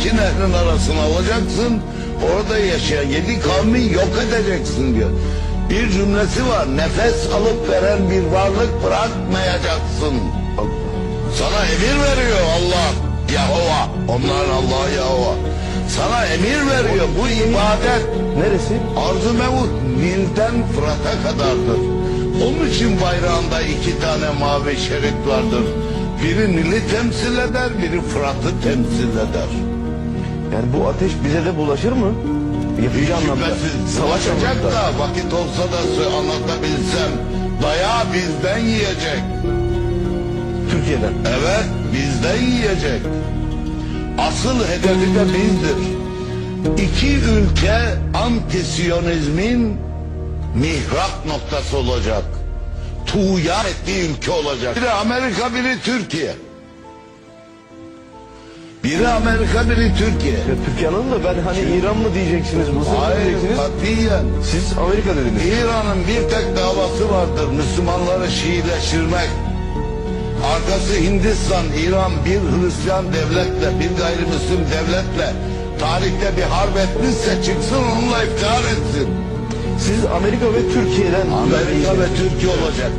iki nehrin arasına alacaksın. Orada yaşayan yedi kavmi yok edeceksin diyor. Bir cümlesi var. Nefes alıp veren bir varlık bırakmayacaksın. Sana emir veriyor Allah. Yahova. Onlar Allah Yahova. Sana emir veriyor. Bu ibadet Neresi? Arz-ı Mevut Nil'den Fırat'a kadardır. Onun için bayrağında iki tane mavi şerit vardır. Biri Nil'i temsil eder, biri Fırat'ı temsil eder. Yani bu ateş bize de bulaşır mı? Yapıcı anlamda. Savaş savaşacak anlamda. da vakit olsa da anlatabilsem dayağı bizden yiyecek. Türkiye'den. Evet bizden yiyecek. Asıl hedefi de bizdir. İki ülke antisiyonizmin mihrak noktası olacak. Tuğyan ettiği ülke olacak. Biri Amerika, biri Türkiye. Biri Amerika, biri Türkiye. Ya Türkiye anladım da ben hani İran mı diyeceksiniz, Mısır mı Hayır, diyeceksiniz? katiyen. Siz Amerika dediniz. İran'ın bir tek davası vardır. Müslümanları Şiileştirmek. Arkası Hindistan, İran bir Hristiyan devletle, bir gayrimüslim devletle tarihte bir harp etmişse çıksın onunla iftihar etsin. Siz Amerika ve Türkiye'den Amerika ve Türkiye olacak.